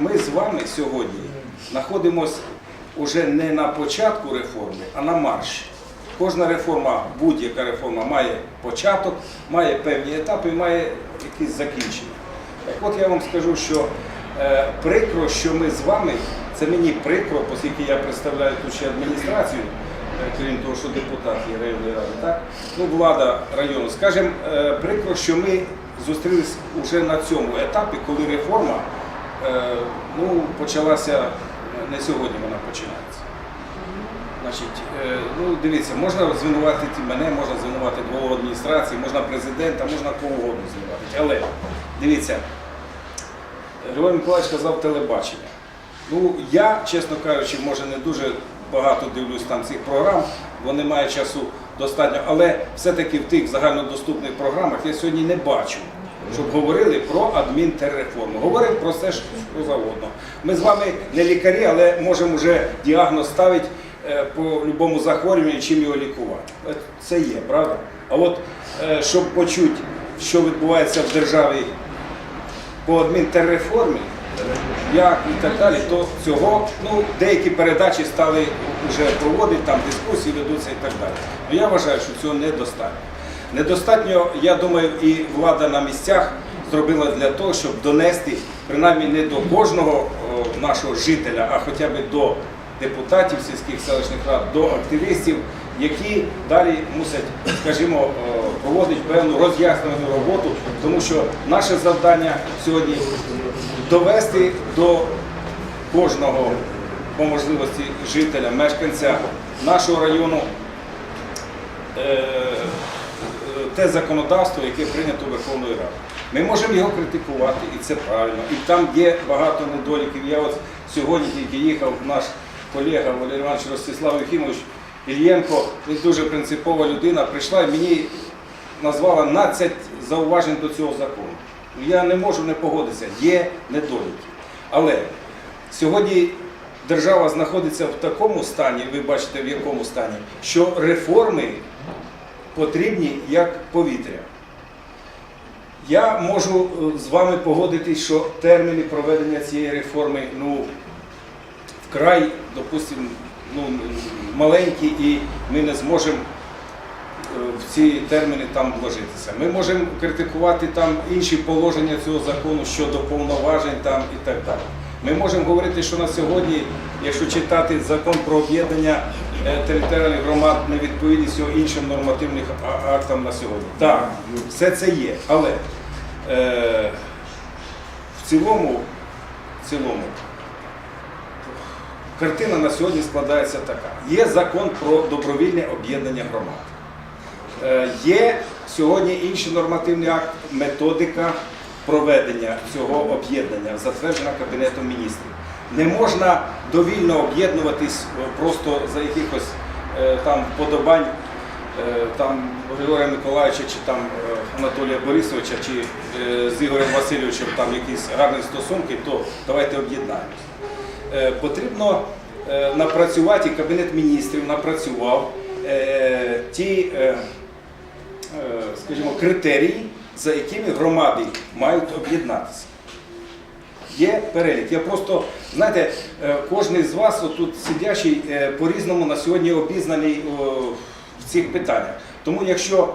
ми з вами сьогодні знаходимося уже не на початку реформи, а на марші. Кожна реформа, будь-яка реформа має початок, має певні етапи, має якісь закінчення. Так от я вам скажу, що е, прикро, що ми з вами, це мені прикро, оскільки я представляю тут ще адміністрацію, е, крім того, що депутат є районної ради, так? Ну, влада району. Скажімо, е, прикро, що ми зустрілись вже на цьому етапі, коли реформа ну, почалася е, не сьогодні вона починається. Значить, е, ну дивіться, можна звинуватити мене, можна звинуватити голову адміністрації, можна президента, можна кого угодно звинуватити. Але дивіться, Григорій Миколаївич казав телебачення. Ну, я, чесно кажучи, може не дуже багато дивлюсь там цих програм, бо немає часу достатньо, але все-таки в тих загальнодоступних програмах я сьогодні не бачу, щоб говорили про адмінтерреформу. Говорять про все, що завгодно. Ми з вами не лікарі, але можемо вже діагноз ставити е, по будь-якому захворюванню, чим його лікувати. Е, Це є, правда? А от е, щоб почути, що відбувається в державі по адмінтерреформі, як і так далі, то цього ну, деякі передачі стали вже проводити, там дискусії ведуться і так далі. Ну, я вважаю, що цього недостатньо. Недостатньо, я думаю, і влада на місцях зробила для того, щоб донести принаймні не до кожного нашого жителя, а хоча б до депутатів сільських селищних рад, до активістів, які далі мусять, скажімо, проводити певну роз'яснювальну роботу, тому що наше завдання сьогодні довести до кожного по можливості жителя, мешканця нашого району е, те законодавство, яке прийнято Верховною Радою. Ми можемо його критикувати, і це правильно. І там є багато недоліків. Я от сьогодні тільки їхав, наш колега Валерій Іванович Ростислав Єхімович Ільєнко, він дуже принципова людина, прийшла і мені назвала 12 зауважень до цього закону. Ну, Я не можу не погодитися, є недоліки. Але сьогодні держава знаходиться в такому стані, ви бачите в якому стані, що реформи потрібні як повітря. Я можу е, з вами погодитись, що терміни проведення цієї реформи ну, вкрай, допустимо, ну, маленькі, і ми не зможемо е, в ці терміни там вложитися. Ми можемо критикувати там інші положення цього закону щодо повноважень там і так далі. Ми можемо говорити, що на сьогодні, якщо читати закон про об'єднання територіальних громад, невідповідність його іншим нормативним актам на сьогодні. Так, все це є. Але е, в цілому, в цілому картина на сьогодні складається така. Є закон про добровільне об'єднання громад. Е, Є сьогодні інший нормативний акт, методика проведення цього об'єднання, затверджена Кабінетом міністрів. Не можна довільно об'єднуватись е, просто за якихось е, там вподобань е, там, Григорія Миколаївича чи там Анатолія Борисовича чи з Ігорем Васильовичем там якісь гарні стосунки, то давайте об'єднаємося. Потрібно напрацювати, і Кабінет міністрів напрацював ті, скажімо, критерії, за якими громади мають об'єднатися. Є перелік. Я просто, знаєте, е, кожен з вас, отут сидячий, е, по-різному на сьогодні обізнаний в цих питаннях. Тому якщо,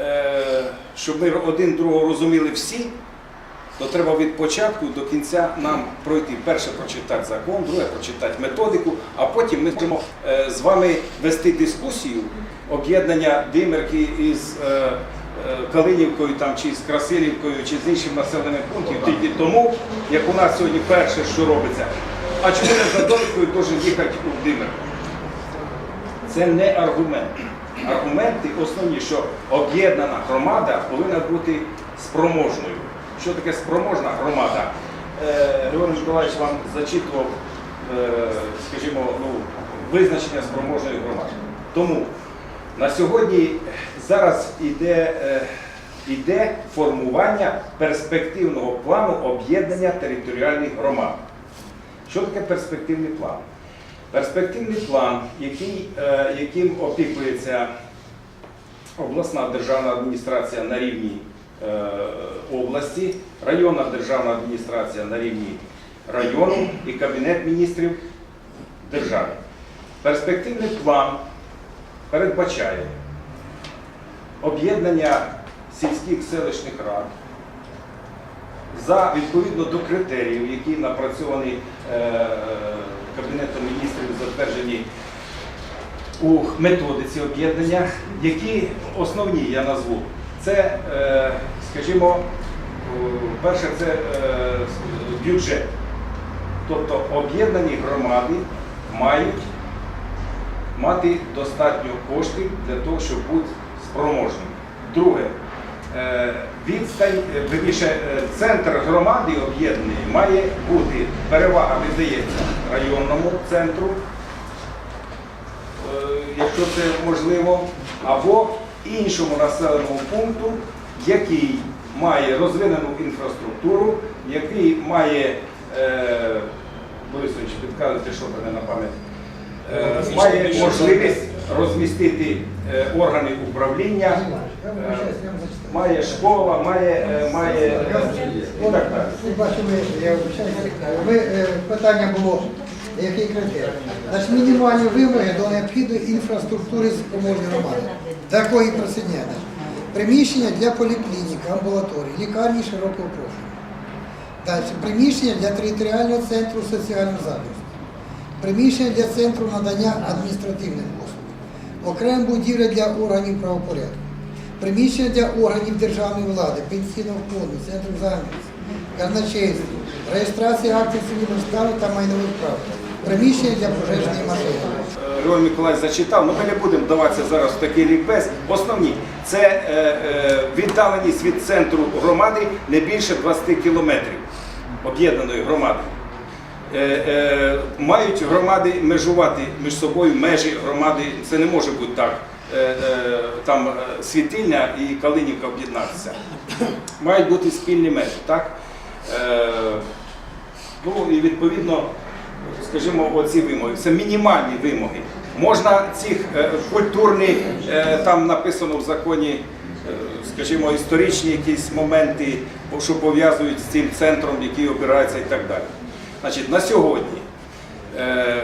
е, щоб ми один другого розуміли всі, то треба від початку до кінця нам пройти. Перше прочитати закон, друге прочитати методику, а потім ми е, з вами вести дискусію об'єднання Димерки із Калинівкою там, чи з Красилівкою, чи з іншим населеним пунктом, тільки тому, як у нас сьогодні перше, що робиться. А чому не за довідкою должен їхати у Димерку? Це не аргумент. Аргументи основні, що об'єднана громада повинна бути спроможною. Що таке спроможна громада? Е, Григорій Миколаївич вам зачитував, е, скажімо, ну, визначення спроможної громади. Тому на сьогодні зараз іде, е, іде формування перспективного плану об'єднання територіальних громад. Що таке перспективний план? Перспективний план, який, е, яким опікується обласна державна адміністрація на рівні е, області, районна державна адміністрація на рівні району і Кабінет міністрів держави. Перспективний план передбачає об'єднання сільських селищних рад за відповідно до критеріїв, які напрацьовані е, Кабінетом міністрів, затверджені у методиці об'єднання, які основні я назву. Це, е, скажімо, перше це е, бюджет. Тобто об'єднані громади мають мати достатньо коштів для того, щоб бути спроможними. Друге, е, відстань, е, е, центр громади об'єднаної має бути перевага віддається районному центру, якщо це можливо, або іншому населеному пункту, який має розвинену інфраструктуру, який має, Борисович, підказуйте, що мене на пам'ять, має можливість розмістити е, органи управління, е, має школа, має, е, має е. Ви е, питання було, які критерії. Значить, мінімальні вимоги до необхідної інфраструктури спроможної громади. До якої присоединяє. Приміщення для поліклінік, амбулаторій, лікарні широкого профілю. Приміщення для територіального центру соціального захисту. Приміщення для центру надання адміністративних послуг. Окрема будівля для органів правопорядку. Приміщення для органів державної влади, пенсійного фонду, центру зайнятості, казначейства, реєстрація актів цивільного стану та майнових прав. Приміщення для пожежної машини. Григорій Миколаївич зачитав, ми не будемо вдаватися зараз в такий лікбез. Основні це е, е, віддаленість від центру громади не більше 20 кілометрів об'єднаної громади. Е, е, мають громади межувати між собою межі громади. Це не може бути так. Е, там світильня і Калинівка об'єднатися. Мають бути спільні межі, так? Ну і відповідно, скажімо, оці вимоги. Це мінімальні вимоги. Можна цих культурні, е, там написано в законі, скажімо, історичні якісь моменти, що пов'язують з цим центром, який опирається і так далі. Значить, на сьогодні е, е,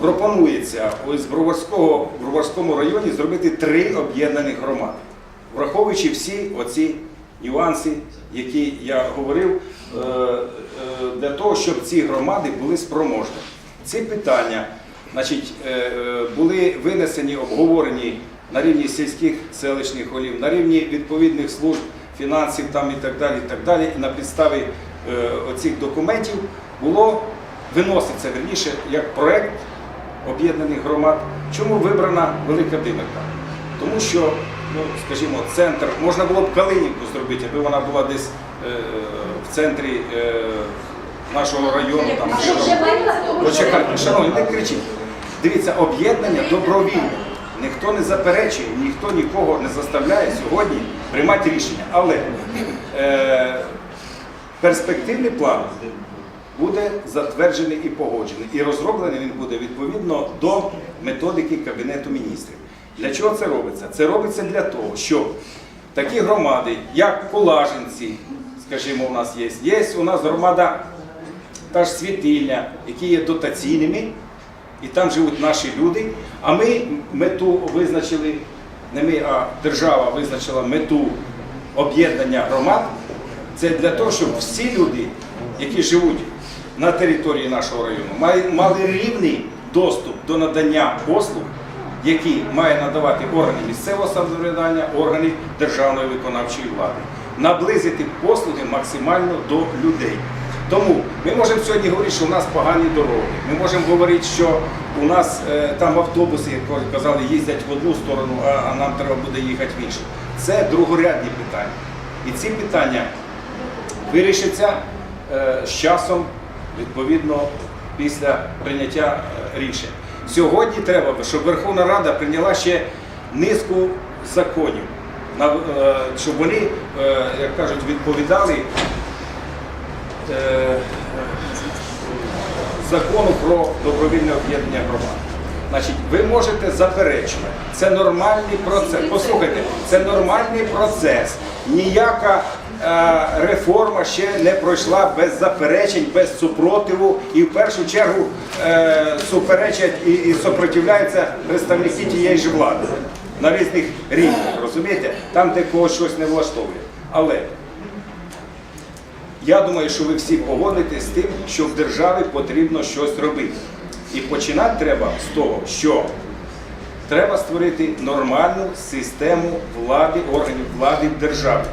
пропонується в Броварського, в Броварському районі зробити три об'єднаних громади, враховуючи всі оці нюанси, які я говорив, е, для того, щоб ці громади були спроможні. Ці питання значить, були винесені, обговорені на рівні сільських селищних голів, на рівні відповідних служб фінансів там і так далі. І так далі. І на підставі оцих документів було виноситься верніше як проект об'єднаних громад. Чому вибрана Велика Димирка? Тому що, ну, скажімо, центр, можна було б Калинівку зробити, аби вона була десь е, в центрі е, нашого району. Там? Почекайте, шановні, не кричіть. Дивіться, об'єднання добровільне. Ніхто не заперечує, ніхто нікого не заставляє сьогодні приймати рішення. Але е, перспективний план буде затверджений і погоджений. І розроблений він буде відповідно до методики Кабінету міністрів. Для чого це робиться? Це робиться для того, щоб такі громади, як Кулажинці, скажімо, у нас є, є у нас громада та ж світильня, які є дотаційними, і там живуть наші люди. А ми мету визначили, не ми, а держава визначила мету об'єднання громад. Це для того, щоб всі люди, які живуть на території нашого району, мали- рівний доступ до надання послуг, які має надавати органи місцевого самоврядування, органи державної виконавчої влади. Наблизити послуги максимально до людей. Тому ми можемо сьогодні говорити, що у нас погані дороги. Ми можемо говорити, що у нас е, там автобуси, як казали, їздять в одну сторону, а, а нам треба буде їхати в іншу. Це другорядні питання. І ці питання вирішаться е, з часом, відповідно, після прийняття е, рішень. Сьогодні треба, щоб Верховна Рада прийняла ще низку законів, е, щоб вони, е, як кажуть, відповідали закону про добровільне об'єднання громад. Значить, ви можете заперечувати. Це нормальний процес. Послухайте, це нормальний процес. Ніяка реформа ще не пройшла без заперечень, без супротиву, і в першу чергу е, суперечать і, і супротивляються представники тієї ж влади на різних рівнях, розумієте? Там, де когось щось не влаштовує. Але я думаю, що ви всі погодитесь з тим, що в державі потрібно щось робити. І починати треба з того, що треба створити нормальну систему влади, органів влади в державі.